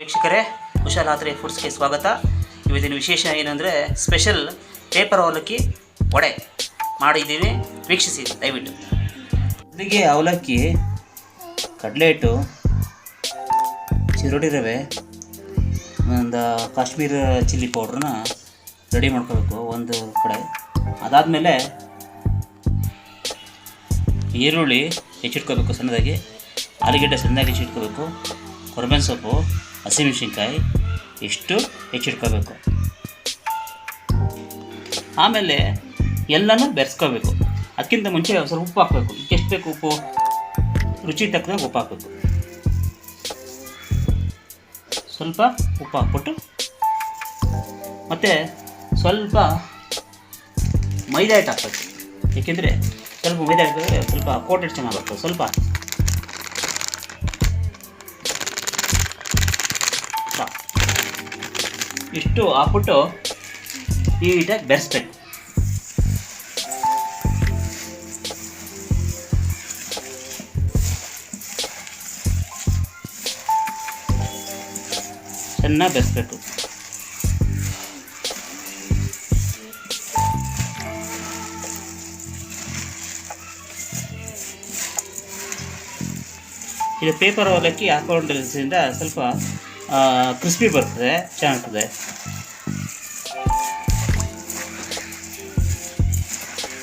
ವೀಕ್ಷಕರೇ, ಕುಶಾಲಾತ್ರೆ ಫುಡ್ಸ್ಗೆ ಸ್ವಾಗತ. ಇವತ್ತಿನ ವಿಶೇಷ ಏನಂದರೆ ಸ್ಪೆಷಲ್ ಪೇಪರ್ ಅವಲಕ್ಕಿ ವಡೆ ಮಾಡಿದ್ದೀವಿ. ವೀಕ್ಷಿಸಿ, ದಯವಿಟ್ಟು. ಇದಕ್ಕೆ ಅವಲಕ್ಕಿ ಕಡಲೆ ಹಿಟ್ಟು ಚಿರೋಡಿ ರವೆ, ಒಂದು ಕಾಶ್ಮೀರ ಚಿಲ್ಲಿ ಪೌಡ್ರನ್ನ ರೆಡಿ ಮಾಡ್ಕೋಬೇಕು ಒಂದು ಕಡೆ. ಅದಾದಮೇಲೆ ಈರುಳ್ಳಿ ಹೆಚ್ಚಿಟ್ಕೋಬೇಕು ಸಣ್ಣದಾಗಿ, ಆಲೂಗೆಡ್ಡೆ ಸಣ್ಣದಾಗಿ ಹೆಚ್ಚಿಟ್ಕೋಬೇಕು ಕೊರಬೆನ್ ಸೊಪ್ಪು ಹಸಿಮೆಣಸಿನ್ಕಾಯಿ ಇಷ್ಟು ಹೆಚ್ಚಿಟ್ಕೋಬೇಕು ಆಮೇಲೆ ಎಲ್ಲನೂ ಬೆರೆಸ್ಕೋಬೇಕು. ಅದಕ್ಕಿಂತ ಮುಂಚೆ ಸ್ವಲ್ಪ ಉಪ್ಪು ಹಾಕಬೇಕು. ಎಷ್ಟು ಬೇಕು ಉಪ್ಪು? ರುಚಿ ತಕ್ಕಂಗೆ ಉಪ್ಪು ಹಾಕಬೇಕು. ಸ್ವಲ್ಪ ಉಪ್ಪು ಹಾಕ್ಬಿಟ್ಟು ಮತ್ತು ಸ್ವಲ್ಪ ಮೈದಾ ಹಿಟ್ಟು ಹಾಕ್ಬೇಕು. ಏಕೆಂದರೆ ಸ್ವಲ್ಪ ಮೈದಾ ಹಿಟ್ಟು ಸ್ವಲ್ಪ ಕೋಟೆಡ್ ಚೆನ್ನಾಗಿ ಬರ್ತದೆ ಸ್ವಲ್ಪ ಇಷ್ಟು ಹಾಕ್ಬಿಟ್ಟು ನೀಟಾಗಿ ಬೆರೆಸ್ಬೇಕು. ಚೆನ್ನಾಗಿ ಬೆರೆಸ್ಬೇಕು. ಇದು ಪೇಪರ್ ಅವಲಕ್ಕಿ ಹಾಕೊಂಡಿರೋದ್ರಿಂದ ಸ್ವಲ್ಪ ಕ್ರಿಸ್ಪಿ ಬರ್ತದೆ, ಚೆನ್ನಾಗ್ತದೆ.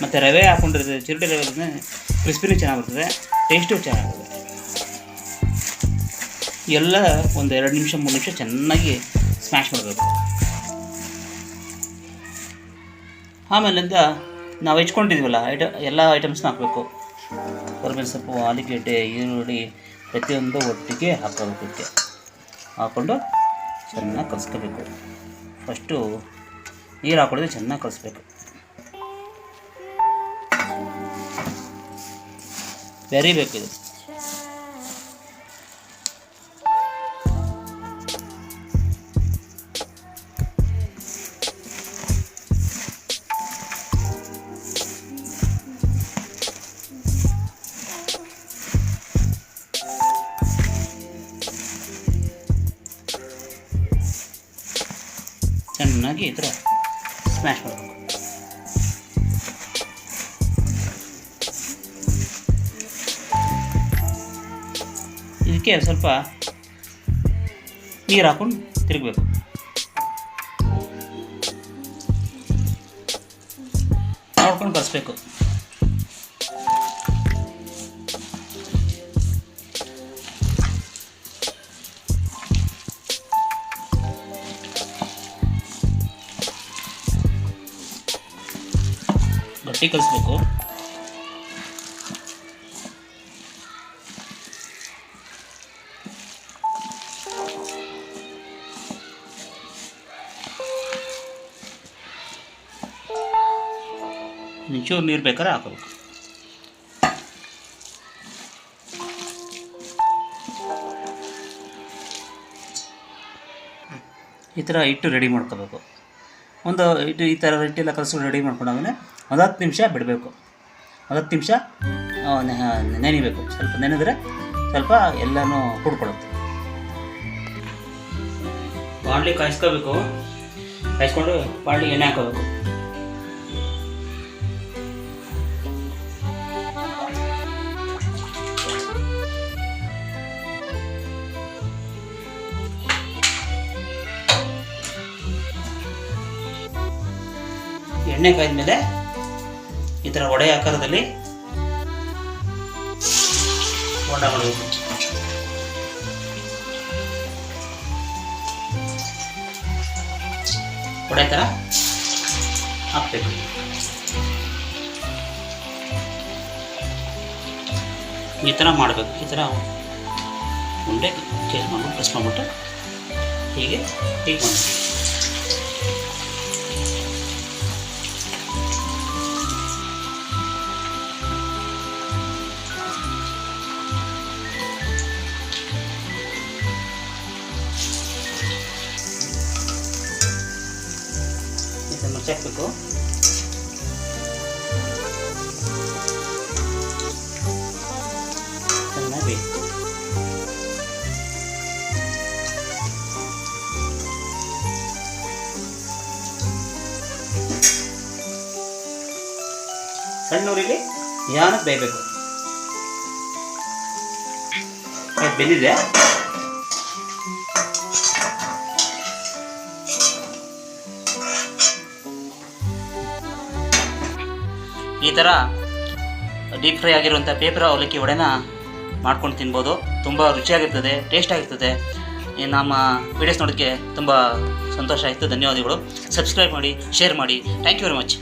ಮತ್ತು ರವೆ ಹಾಕೊಂಡಿರ್ತದೆ ಚಿರಟಿ ರವೆ ಕ್ರಿಸ್ಪಿನೂ ಚೆನ್ನಾಗಿ ಬರ್ತದೆ ಟೇಸ್ಟು ಚೆನ್ನಾಗಿರ್ತದೆ ಎಲ್ಲ ಒಂದು ಎರಡು ನಿಮಿಷ, ಮೂರು ನಿಮಿಷ ಚೆನ್ನಾಗಿ ಸ್ಮ್ಯಾಶ್ ಮಾಡಬೇಕು. ಆಮೇಲಿಂದ ನಾವು ಹೆಚ್ಕೊಂಡಿದ್ವಲ್ಲ, ಐಟ, ಎಲ್ಲ ಐಟಮ್ಸ್ನ ಹಾಕಬೇಕು. ಕೊರಬೇವಿನ ಸೊಪ್ಪು, ಆಲೂಗೆಡ್ಡೆ, ಈರುಳ್ಳಿ, ಪ್ರತಿಯೊಂದು ಒಟ್ಟಿಗೆ ಹಾಕೋಬೇಕು ಹಾಕ್ಕೊಂಡು ಚೆನ್ನಾಗಿ ಕಲಿಸ್ಕೋಬೇಕು. ಫಸ್ಟು ನೀರು ಹಾಕೊಳ್ಳೋದು ಚೆನ್ನಾಗಿ ಕಲಿಸ್ಬೇಕು. ಬೆರಿಬೇಕು ಇದು. ಚೆನ್ನಾಗಿ ಈ ಥರ ಸ್ಮ್ಯಾಶ್ ಮಾಡಬೇಕು. ಇದಕ್ಕೆ ಸ್ವಲ್ಪ ನೀರು ಹಾಕೊಂಡು ತಿರುಗಬೇಕು. ನೋಡ್ಕೊಂಡು ಕಲಿಸ್ಬೇಕು ಗಟ್ಟಿ ಕಲಿಸ್ಬೇಕು ಒಂಚೂರು ನೀರು ಬೇಕಾದ್ರೆ ಹಾಕೋಬೇಕು. ಈ ಥರ ಹಿಟ್ಟು ರೆಡಿ ಮಾಡ್ಕೋಬೇಕು. ಒಂದು ಇಟ್ಟು ಈ ಥರ ಹಿಟ್ಟೆಲ್ಲ ಕಲಸ್ಕೊಂಡು ರೆಡಿ ಮಾಡ್ಕೊಂಡಾದ್ಮೇಲೆ ಒಂದು ಹತ್ತು ನಿಮಿಷ ಬಿಡಬೇಕು. ಒಂದು ಹತ್ತು ನಿಮಿಷ ನೆನಿಬೇಕು. ಸ್ವಲ್ಪ ನೆನೆದ್ರೆ ಸ್ವಲ್ಪ ಎಲ್ಲನೂ ಕುಡ್ಕೊಳುತ್ತೆ ಬಾಣಲಿ ಕಾಯಿಸ್ಕೋಬೇಕು ಕಾಯಿಸ್ಕೊಂಡು ಬಾಣಲಿ ಎಣ್ಣೆ ಹಾಕೋಬೇಕು ಎಣ್ಣೆ ಕಾಯ್ದ ಮೇಲೆ ಈ ಥರ ವಡೆ ಆಕಾರದಲ್ಲಿ ಹೊಂಡ ಮಾಡಬೇಕು ಒಡೆ ಥರ ಹಾಕ್ಬೇಕು. ಈ ಥರ ಮಾಡಬೇಕು. ಈ ಥರ ಉಂಡೆ ಚೇಂಜ್ ಮಾಡ್ಬಿಟ್ಟು ಪ್ರೆಸ್ ಮಾಡಿಬಿಟ್ಟು ಹೀಗೆ ಹೀಗೆ ಮಾಡಬೇಕು. ಮುಚ್ಚಾಕ್ಬೇಕು ಚೆನ್ನಾಗಿ. ಸಣ್ಣ ಊರಿಗೆ ಯಾನಕ್ಕೆ ಬೇಯಬೇಕು? ಬೆಂದಿದೆ ಈ ಥರ ಡೀಪ್ ಫ್ರೈ ಆಗಿರುವಂಥ ಪೇಪರ್ ಅವಲಕ್ಕಿ ವಡೆನ ಮಾಡ್ಕೊಂಡು ತಿನ್ಬೋದು. ತುಂಬ ರುಚಿಯಾಗಿರ್ತದೆ ಟೇಸ್ಟ್ ಆಗಿರ್ತದೆ. ನಮ್ಮ ವಿಡಿಯೋಸ್ ನೋಡೋಕ್ಕೆ ತುಂಬ ಸಂತೋಷ ಆಯಿತು. ಧನ್ಯವಾದಗಳು. ಸಬ್ಸ್ಕ್ರೈಬ್ ಮಾಡಿ ಶೇರ್ ಮಾಡಿ. Thank you very much